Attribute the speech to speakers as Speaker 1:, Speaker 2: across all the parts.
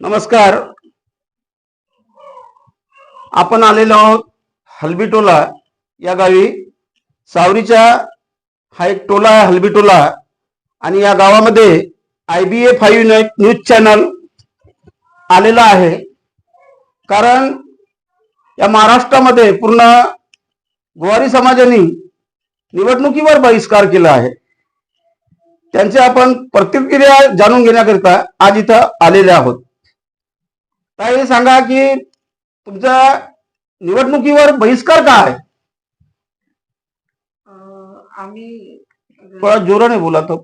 Speaker 1: नमस्कार. आपण आलेलो आहोत हलबीटोला या गावी. सावरीच्या हा एक टोला आहे हलबीटोला आणि या गावामध्ये I B A five news channel आलेला आहे. कारण या महाराष्ट्रामध्ये पूर्ण गोवारी समाजाने निवडणुकीवर बहिष्कार केला आहे. त्यांचे आपण प्रतिक्रिया जाणून घेण्याकरिता आज इथं आलेले आहोत. ताई सांगा की तुमच्या निवडणुकीवर बहिष्कार का आहे?
Speaker 2: आम्ही
Speaker 1: थोडा जोराने बोला तो.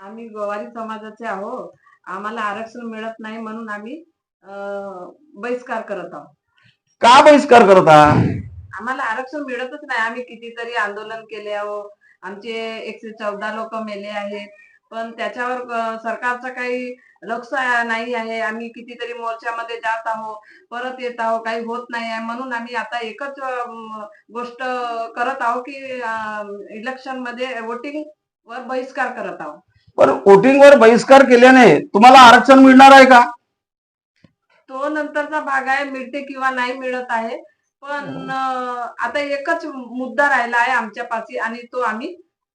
Speaker 2: आम्ही गोवारी समाजाचे आहो. आम्हाला आरक्षण मिळत नाही म्हणून आम्ही बहिष्कार करत आहोत.
Speaker 1: का बहिष्कार करत आहात?
Speaker 2: आम्हाला आरक्षण मिळतच नाही. आम्ही कितीतरी आंदोलन केले आहो. आमचे एकशे चौदा लोक मेले आहेत. पण त्याच्यावर सरकारचं काही लक्ष नाही आहे. आम्ही कितीतरी मोर्चामध्ये जात आहो परत येत आहो काही होत नाही आहे. म्हणून आम्ही आता एकच गोष्ट करत आहो की इलेक्शनमध्ये वोटिंग वर बहिष्कार करत आहोत.
Speaker 1: पण वोटिंगवर बहिष्कार केल्याने तुम्हाला आरक्षण मिळणार आहे का?
Speaker 2: तो नंतरचा भाग आहे मिळते किंवा नाही मिळत आहे. पण आता एकच मुद्दा राहिला आहे आमच्या पाशी आणि तो आम्ही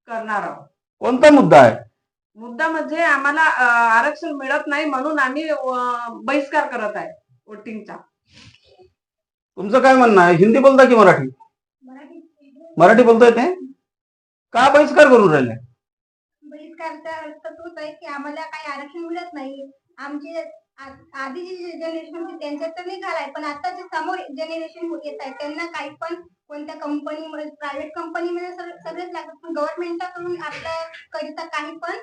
Speaker 2: करणार आहोत.
Speaker 1: कोणता मुद्दा आहे?
Speaker 2: मुद्दा म्हणजे आम्हाला आरक्षण मिळत नाही म्हणून आम्ही बहिष्कार करत आहे वोटिंगचा
Speaker 1: तुमचं काय म्हणणं आहे? हिंदी बोलता की मराठी? मराठी बोलता येते का बहिष्कार करून राहिले?
Speaker 3: बहिष्कारचा अर्थ तोच आहे की आम्हाला काही आरक्षण मिळत नाही. आमचे आ- आधीची जी जनरेशन होती त्यांच्यात तर निघालाय पण आता जे समोर जनरेशन येत आहे त्यांना काही पण कोणत्या कंपनीमध्ये प्रायव्हेट कंपनीमध्ये सगळेच लागतात. पण गव्हर्नमेंटकडून आपल्या करिता काही पण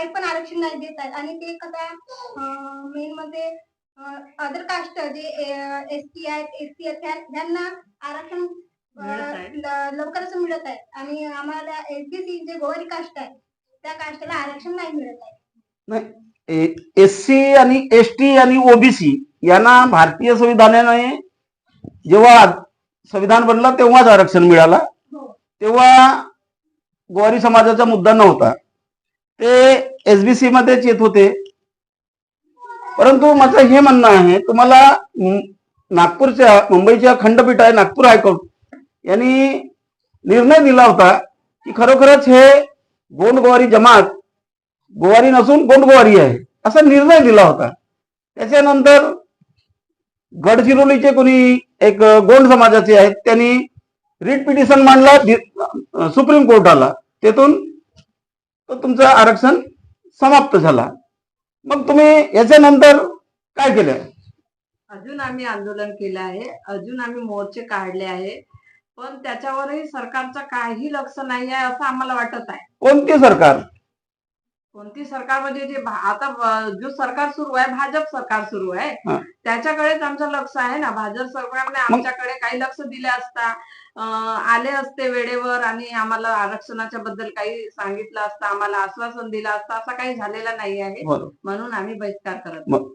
Speaker 3: काही पण आरक्षण नाही देत आहेत. आणि ते कसं मेन म्हणजे अदर कास्ट जे एस टी आहेत एस टी आहेत ह्यांना आरक्षण
Speaker 2: मिळत आहे.
Speaker 3: अं, ल- लवकरच मिळत आहे. आणि आम्हाला एसबीसी जे गोवारी कास्ट आहे त्या कास्टला आरक्षण नाही मिळत आहे.
Speaker 1: एस सी आणि एस टी आणि ओबीसी यांना भारतीय संविधानाने जेव्हा संविधान बनलं तेव्हाच आरक्षण मिळालं.
Speaker 3: हो.
Speaker 1: तेव्हा गोवारी समाजाचा मुद्दा नव्हता. ते एसबीसी मध्येच येत होते. परंतु माझं हे म्हणणं आहे तुम्हाला नागपूरच्या मुंबईच्या खंडपीठ आहे नागपूर हायकोर्ट. यांनी निर्णय दिला होता की खरोखरच हे गोंडगोवारी जमात गोवारी नसून गोंडगोवारी आहे असा निर्णय दिला होता. त्याच्यानंतर गडचिरोलीचे कोणी एक गोंड समाजाचे आहेत त्यांनी रिट पिटिशन मांडला सुप्रीम कोर्टाला. तेथून तो तुमचं आरक्षण समाप्त झाला. मग तुम्ही याच्यानंतर काय केलं?
Speaker 2: अजून आम्ही आंदोलन केलं आहे. अजून आम्ही मोर्चे काढले आहे. पण त्याच्यावरही सरकारचं काही लक्ष नाही आहे असं आम्हाला वाटत आहे.
Speaker 1: कोणते सरकार?
Speaker 2: कोणती सरकार म्हणजे जे आता जो सरकार सुरू आहे भाजप सरकार सुरू आहे. त्याच्याकडेच आमचं लक्ष आहे ना. भाजप सरकारने आमच्याकडे काही लक्ष दिले असता आले असते वेळेवर आणि आम्हाला आरक्षणाच्या बद्दल काही सांगितलं असतं आम्हाला आश्वासन दिलं असतं असं काही झालेलं नाही आहे. म्हणून आम्ही बहिष्कार करत.
Speaker 1: मग?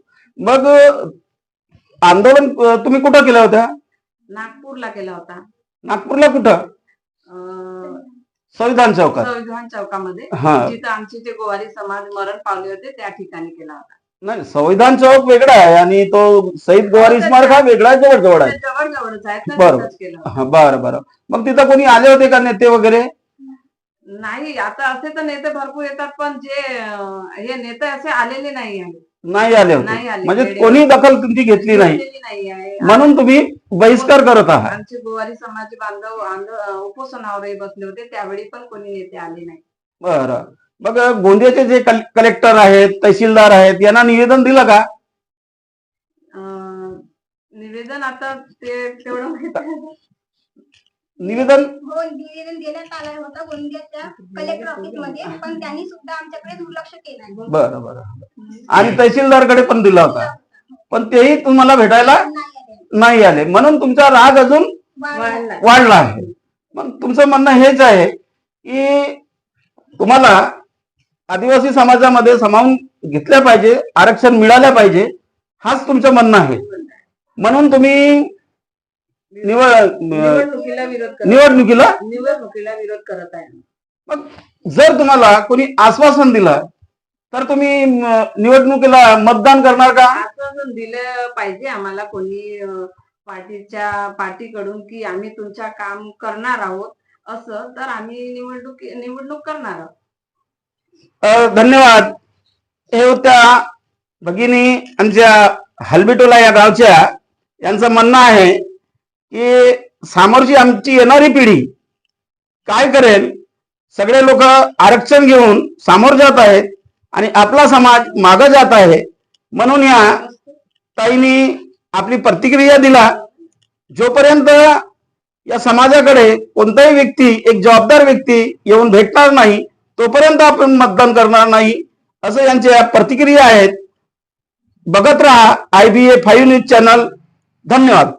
Speaker 1: आंदोलन तुम्ही कुठं केलं होतं
Speaker 2: नागपूरला केला होता.
Speaker 1: नागपूरला कुठं? संविधान चौकात.
Speaker 2: संविधान चौकामध्ये.
Speaker 1: हा.
Speaker 2: जिथं आमचे जे गोवारी समाज मरण पावले होते त्या ठिकाणी केला होता.
Speaker 1: नाही संविधान चौक वेगळा आहे आणि तो शहीद गोवारी स्मारक हा वेगळा जवळ जवळ आहे.
Speaker 2: जवळ जवळच आहेत ना
Speaker 1: बरोबर.
Speaker 2: तिथंच केलं होतं.
Speaker 1: हा बरं बरं. मग तिथं कोणी आले होते का नेते वगैरे?
Speaker 2: नाही आता असे तर नेते भरपूर येतात पण जे अं, हे नेते असे आलेले नाही आहे
Speaker 1: नाही आले होते.
Speaker 2: नाही आले.
Speaker 1: म्हणजे
Speaker 2: वेळेवर.
Speaker 1: कोणी दखल तुमची घेतली नाही.
Speaker 2: घेतलेली नाही आहे.
Speaker 1: म्हणून तुम्ही बहिष्कार करत आहात.
Speaker 2: आमचे गोवारी समाज बांधव आंदो- उपोषणावरही बसले होते. त्यावेळी पण कोणी नेते आले नाही.
Speaker 1: बरं. मग गोंदियाचे जे कल- कलेक्टर आहेत तहसीलदार आहेत यांना निवेदन दिलं का?
Speaker 2: अं, निवेदन आता ते तेवढं माहीत आहे.
Speaker 1: निवेदन
Speaker 3: हो निवेदन देण्यात आलं होतं गोंदियाच्या कलेक्टर ऑफिसमध्ये पण त्यांनी सुद्धा आमच्याकडे दुर्लक्ष केलं.
Speaker 1: बरं बरं आणि तहसीलदारकडे पण दिला होता पण तेही तुम्हाला भेटायला
Speaker 3: नाही आले.
Speaker 1: म्हणून तुमचा राग अजून.
Speaker 3: वाढला
Speaker 1: आहे मग तुमचं म्हणणं हेच आहे की तुम्हाला आदिवासी समाजामध्ये सामावून घेतल्या पाहिजे आरक्षण मिळाल्या पाहिजे हाच तुमचं म्हणणं आहे म्हणून तुम्ही निवड
Speaker 2: निवडणुकीला
Speaker 1: निवडणुकीला?
Speaker 2: विरोध करत आहे.
Speaker 1: मग जर तुम्हाला कोणी आश्वासन दिलं तर तुम्ही निवडणुकीला मतदान करणार का?
Speaker 2: आश्वासन दिलं पाहिजे आम्हाला कोणी पार्टीच्या पार्टीकडून की आम्ही तुमच्या काम करणार आहोत असं तर आम्ही निवडणूक निवडणूक करणार आहोत.
Speaker 1: धन्यवाद. हे होत्या भगिनी आमच्या हलबिटोला या गावच्या यांचं म्हणणं आहे की समोरची आमची येणारी पिढी काय करेल? सगळे लोक आरक्षण घेऊन सामोर जात आहेत आणि आपला समाज मागं जात आहे. म्हणून या ताईंनी आपली प्रतिक्रिया दिला. जोपर्यंत या समाजाकडे कोणताही व्यक्ती एक जबाबदार व्यक्ती येऊन भेटणार नाही तोपर्यंत आपण मतदान करणार नाही असं यांच्या प्रतिक्रिया आहेत. बघत राहा I B A five news channel. धन्यवाद.